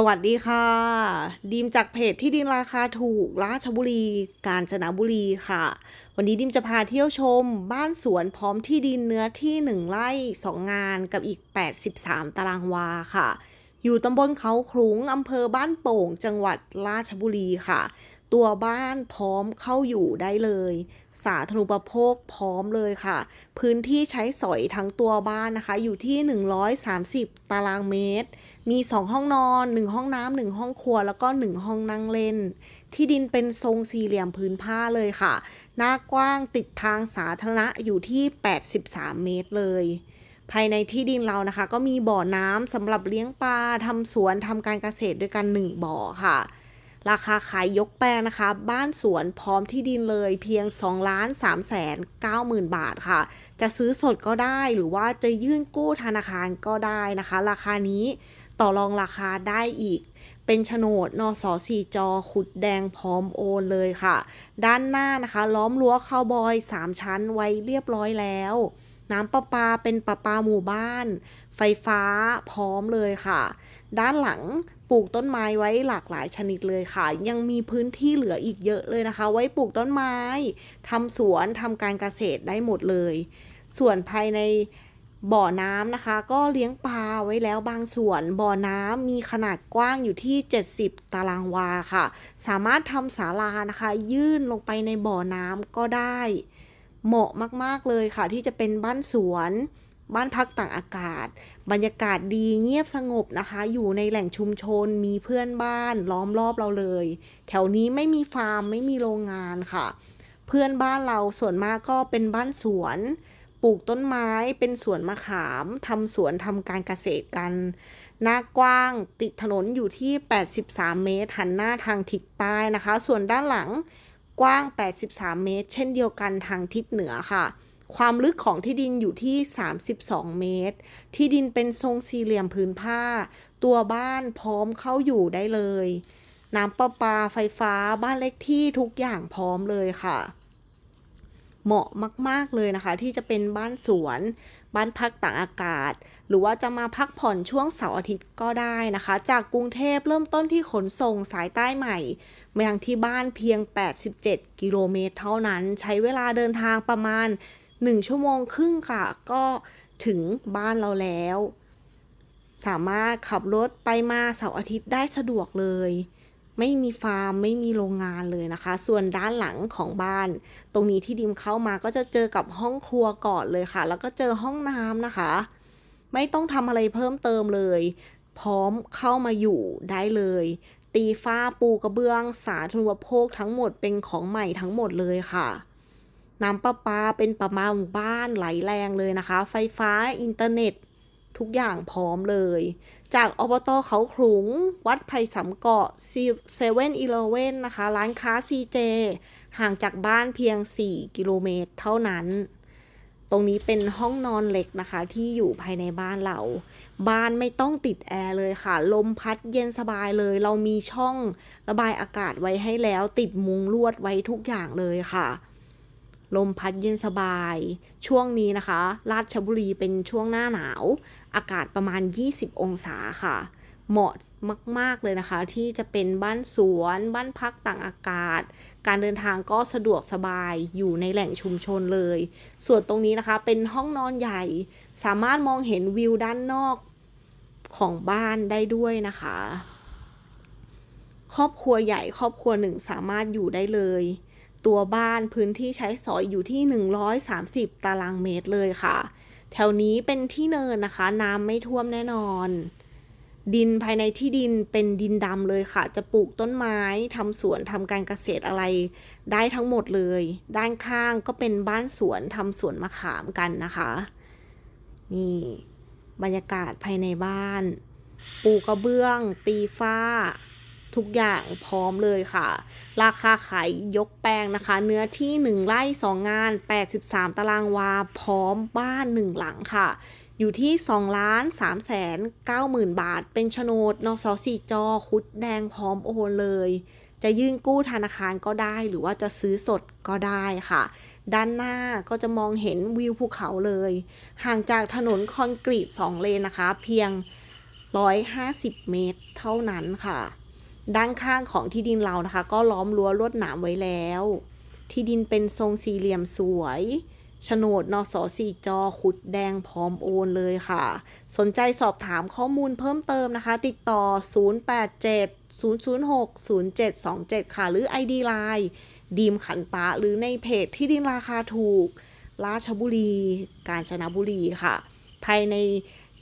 สวัสดีค่ะ ดีมจากเพจที่ดินราคาถูกราชบุรี กาญจนบุรีค่ะ วันนี้ดิมจะพาเที่ยวชม บ้านสวนพร้อมที่ดินเนื้อที่ 1ไร่2 งานกับอีก 83 ตารางวาค่ะ อยู่ตำบลเขาคลุงอำเภอบ้านโป่ง จังหวัดราชบุรีค่ะ ตัวบ้านพร้อมเข้าอยู่ได้เลย สาธารณูปโภคพร้อมเลยค่ะ พื้นที่ใช้สอยทั้งตัวบ้านนะคะ อยู่ที่ 130 ตารางเมตร มี 2 ห้องนอน 1 ห้องน้ำ1ห้องครัว แล้วก็ 1 ห้องนั่งเล่น ที่ดินเป็นทรงสี่เหลี่ยมพื้นผ้าเลยค่ะ หน้ากว้างติดทางสาธารณะอยู่ที่ 83 เมตรเลยภายในที่ดินเรานะคะ ก็มีบ่อน้ำสำหรับเลี้ยงปลาทำสวนทำการเกษตรด้วยกัน 1 บ่อค่ะ ราคาขายยกแปลงนะคะ บ้านสวนพร้อมที่ดินเลยเพียง2ล้าน3แสน9หมื่นบาทค่ะ จะซื้อสดก็ได้หรือว่าจะยื่นกู้ธนาคารก็ได้นะคะ ราคานี้ต่อรองราคาได้อีก เป็นโฉนดนสสี่จอ ขุดแดงพร้อมโอนเลยค่ะ ด้านหน้านะคะ ล้อมรั้วคาวบอย 3 ชั้นไว้เรียบร้อยแล้ว น้ำประปาเป็นประปาหมู่บ้าน ไฟฟ้าพร้อมเลยค่ะ ด้านหลัง ปลูกต้นไม้ไว้หลากหลายชนิดเลยค่ะ ยังมีพื้นที่เหลืออีกเยอะเลยนะคะ ไว้ปลูกต้นไม้ทำสวนทำการเกษตรได้หมดเลย ส่วนภายในบ่อน้ำนะคะ ก็เลี้ยงปลาไว้แล้วบางส่วน บ่อน้ำมีขนาดกว้างอยู่ที่ 70 ตารางวาค่ะ สามารถทำศาลานะคะ ยื่นลงไปในบ่อน้ำก็ได้ เหมาะมากๆเลยค่ะ ที่จะเป็นบ้านสวน บ้านพักต่างอากาศ บรรยากาศดีเงียบสงบนะคะ อยู่ในแหล่งชุมชนมีเพื่อนบ้านล้อมรอบเราเลย แถวนี้ไม่มีฟาร์มไม่มีโรงงานค่ะ เพื่อนบ้านเราส่วนมากก็เป็นบ้านสวน ปลูกต้นไม้เป็นสวนมะขามทำสวนทำการเกษตรกัน หน้ากว้างติดถนนอยู่ที่ 83 เมตรหันหน้าทางทิศใต้นะคะ ส่วนด้านหลังกว้าง 83 เมตร เช่นเดียวกันทางทิศเหนือค่ะ ความลึกของที่ดินอยู่ที่ 32 เมตร ที่ดินเป็นทรงสี่เหลี่ยมผืนผ้า ตัวบ้านพร้อมเข้าอยู่ได้เลย น้ำประปาไฟฟ้าบ้านเล็กที่ทุกอย่างพร้อมเลยค่ะ เหมาะมาก ๆ เลยนะคะ ที่จะเป็นบ้านสวน บ้านพักต่างอากาศ หรือว่าจะมาพักผ่อนช่วงเสาร์อาทิตย์ก็ได้นะคะ จากกรุงเทพเริ่มต้นที่ขนส่งสายใต้ใหม่มายังที่บ้านเพียง 87 กิโลเมตรเท่านั้น ใช้เวลาเดินทางประมาณ 1 ชั่วโมงครึ่งค่ะ ก็ถึงบ้านเราแล้ว สามารถขับรถไปมาเสาร์อาทิตย์ได้สะดวกเลย ไม่มีฟาร์มไม่มีโรงงานเลยนะคะ ส่วนด้านหลังของบ้าน ตรงนี้ที่ดิมเข้ามาก็จะเจอกับห้องครัวก่อนเลยค่ะ แล้วก็เจอห้องน้ำนะคะ ไม่ต้องทำอะไรเพิ่มเติมเลย พร้อมเข้ามาอยู่ได้เลยตีฟ้าปูกระเบื้อง สาธารณูปโภคทั้งหมดเป็นของใหม่ทั้งหมดเลยค่ะ น้ำประปาเป็นประมาหมู่บ้านไหลแรงเลยนะคะ ไฟฟ้าอินเทอร์เน็ตทุกอย่างพร้อมเลย จากอบตเขาขลุง วัดไผ่สำเกาะเซเว่นอีเลเว่นนะคะ ร้านค้า CJ ห่างจากบ้านเพียง 4 กิโลเมตรเท่านั้น ตรงนี้เป็นห้องนอนเล็กนะคะ ที่อยู่ภายในบ้านเรา บ้านไม่ต้องติดแอร์เลยค่ะ ลมพัดเย็นสบายเลย เรามีช่องระบายอากาศไว้ให้แล้ว ติดมุงลวดไว้ทุกอย่างเลยค่ะ ลมพัดเย็นสบาย ช่วงนี้นะคะ ราชบุรีเป็นช่วงหน้าหนาว อากาศประมาณ 20 องศาค่ะ เหมาะมาก ๆ เลยนะคะ ที่จะเป็นบ้านสวน บ้านพักต่างอากาศ การเดินทางก็สะดวกสบายอยู่ในแหล่งชุมชนเลย ส่วนตรงนี้นะคะเป็นห้องนอนใหญ่ สามารถมองเห็นวิวด้านนอกของบ้านได้ด้วยนะคะ ครอบครัวใหญ่ครอบครัวหนึ่งสามารถอยู่ได้เลย ตัวบ้านพื้นที่ใช้สอยอยู่ที่ 130 ตารางเมตรเลยค่ะ แถวนี้เป็นที่เนินนะคะ น้ำไม่ท่วมแน่นอน ดินภายในที่ดินเป็นดินดำเลยค่ะ จะปลูกต้นไม้ทำสวนทำการเกษตรอะไร ได้ทั้งหมดเลย ด้านข้างก็เป็นบ้านสวนทำสวนมะขามกันนะคะ นี่ บรรยากาศภายในบ้าน ปูกระเบื้อง ตีฟ้า ทุกอย่างพร้อมเลยค่ะ ราคาขายยกแปลงนะคะ เนื้อที่ 1 ไร่ 2 งาน 83 ตารางวา พร้อมบ้าน 1 หลังค่ะ อยู่ที่2ล้าน3แสน9หมื่นบาท เป็นโฉนดนสสี่จอ คุดแดงพร้อมโอนเลย จะยื่นกู้ธนาคารก็ได้ หรือว่าจะซื้อสดก็ได้ค่ะ ด้านหน้าก็จะมองเห็นวิวภูเขาเลย ห่างจากถนนคอนกรีต 2 เลนนะคะ เพียง 150 เมตร เท่านั้นค่ะ ด้านข้างของที่ดินเรานะคะ ก็ล้อมรั้วลวดหนามไว้แล้ว ที่ดินเป็นทรงสี่เหลี่ยมสวยโฉนดนสสี่จอขุดแดงพร้อมโอนเลยค่ะ สนใจสอบถามข้อมูลเพิ่มเติมนะคะ ติดต่อ 087 006 0727 ค่ะ หรือ ID Line ดีมขันตะหรือในเพจที่ดินราคาถูก ราชบุรี กาญจนบุรีค่ะ ภายใน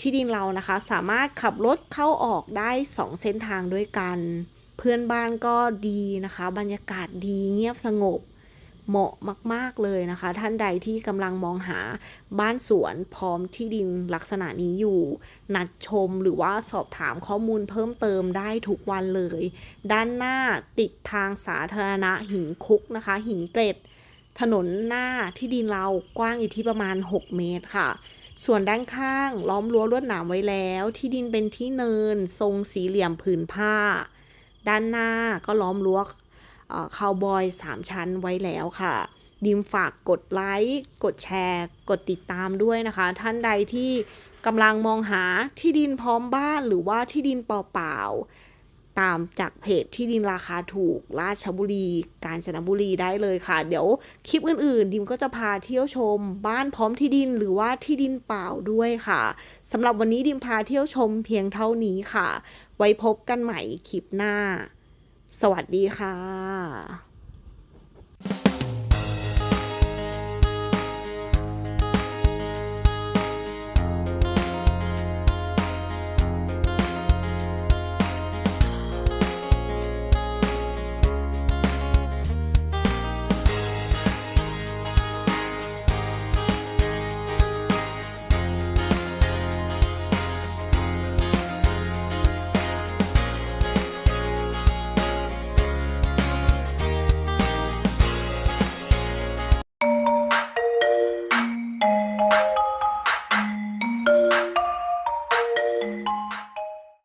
ที่ดินเรานะคะ สามารถขับรถเข้าออกได้ 2 เส้นทางด้วยกัน เพื่อนบ้านก็ดีนะคะ บรรยากาศดีเงียบสงบเหมาะมาก ๆ เลยนะคะ ท่านใดที่กำลังมองหาบ้านสวนพร้อมที่ดินลักษณะนี้อยู่ นัดชมหรือว่าสอบถามข้อมูลเพิ่มเติมได้ทุกวันเลย ด้านหน้าติดทางสาธารณะหินคุกนะคะ หินเกร็ด ถนนหน้าที่ดินเรากว้างอยู่ที่ประมาณ 6 เมตรค่ะ ส่วนด้านข้างล้อมรั้วลวดหนามไว้แล้ว ที่ดินเป็นที่เนิน ทรงสี่เหลี่ยมผืนผ้า ด้านหน้าก็ล้อมรั้วคาวบอยสามชั้นไว้แล้วค่ะ ดิมฝากกดไลค์กดแชร์ กดติดตามด้วยนะคะ ท่านใดที่กำลังมองหาที่ดินพร้อมบ้านหรือว่าที่ดินเปล่าๆ ตามจากเพจที่ดินราคาถูก ราชบุรี กาญจนบุรีได้เลยค่ะ เดี๋ยวคลิปอื่นๆดิมก็จะพาเที่ยวชม บ้านพร้อมที่ดินหรือว่าที่ดินเปล่าด้วยค่ะสำหรับวันนี้ดิมพาเที่ยวชมเพียงเท่านี้ค่ะ ไว้พบกันใหม่คลิปหน้า สวัสดีค่ะ